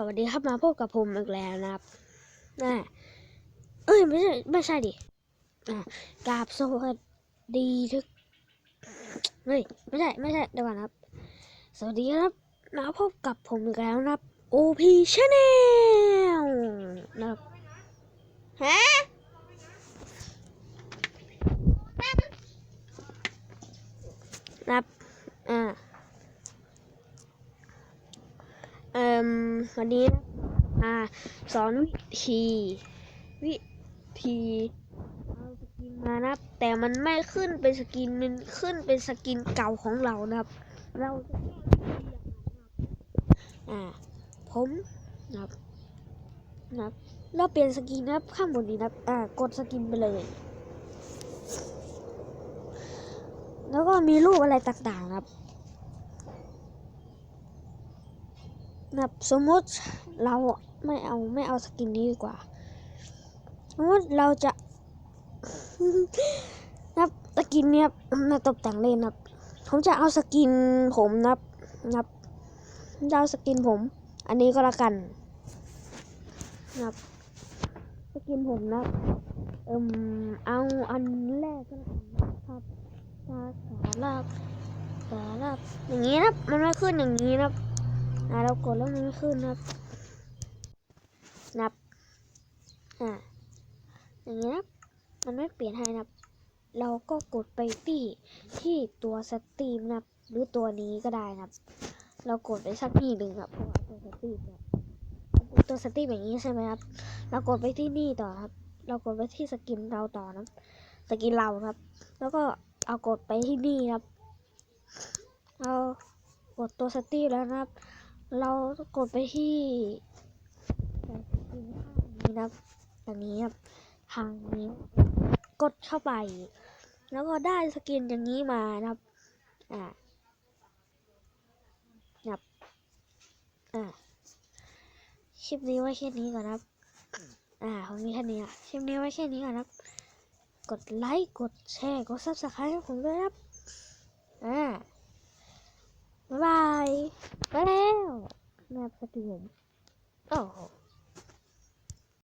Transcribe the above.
สวัสดีครับมาพบกับผมอีกแล้วนะครับน่ะเอ้ยไม่ใช่ไม่ใช่ดิอะกราบสวัสดีทุกเฮ้ยไม่ใช่ไม่ใช่เดี๋ยวก่อนนะครับ สวัสดีครับมาพบกับผมอีกแล้วนะครับ OP Channel นะครับฮะนะครับอ่า เอ่มวันนี้นะอ่าสอนวิธีวิธีเอาสกินมานะแต่มันไม่ขึ้นเป็นสกินมันขึ้นเป็นสกินเก่าของเรานะครับ เราจะแก้วิธียังไงนะครับอ่าผมนะครับนะครับเราเปลี่ยนสกินนะครับข้างบนนี้นะครับอ่ากดสกินไปเลย แล้วก็มีรูปอะไรต่างๆนะครับ แบบสมมติเราไม่เอาไม่เอาสกินนี้ดีกว่า สมมติเราจะนับสกินเนี้ยมาตกแต่งเล่นนะครับผมจะเอาสกินผมนับนับจะเอาสกินผม อันนี้ก็แล้วกันนับสกินผมนะเอิมเอาอันแรกก็แล้วกันครับภาษาลาบภาษาลาบอย่างนี้นะมันไม่ขึ้นอย่างนี้นะ อ่าเรากดแล้วมันไม่ขึ้นนะครับ นับ อ่า อย่างนี้นะมันไม่เปลี่ยนให้นับเราก็กดไปที่ที่ตัวสตรีมนะหรือตัวนี้ก็ได้นะครับเรากดไปสักที่หนึ่งครับเพราะว่าตัวสตรีมเนี่ยตัวสตรีมอย่างนี้ใช่ไหมครับ เรากดไปที่นี่ต่อครับ เรากดไปที่สกินเราต่อนะสกินเราครับ แล้วก็เอากดไปที่นี่ครับเรากดตัวสตรีมแล้วนะครับ เรากดไปที่สกินข้างนี้นะตรงนี้ครับทางนี้ กดเข้าไป แล้วก็ได้สกินอย่างนี้มานะครับ อ่านับอ่าคลิปนี้ไว้แค่นี้ก่อนนะครับ อ่าผมมีแค่นี้อะคลิปนี้ไว้แค่นี้ก่อนนะครับ กดไลค์ กดแชร์ กดซับสไครต์ให้ผมด้วยครับ อ่า บ๊ายบาย ไปแล้วนะครับสตรีมโอ้โห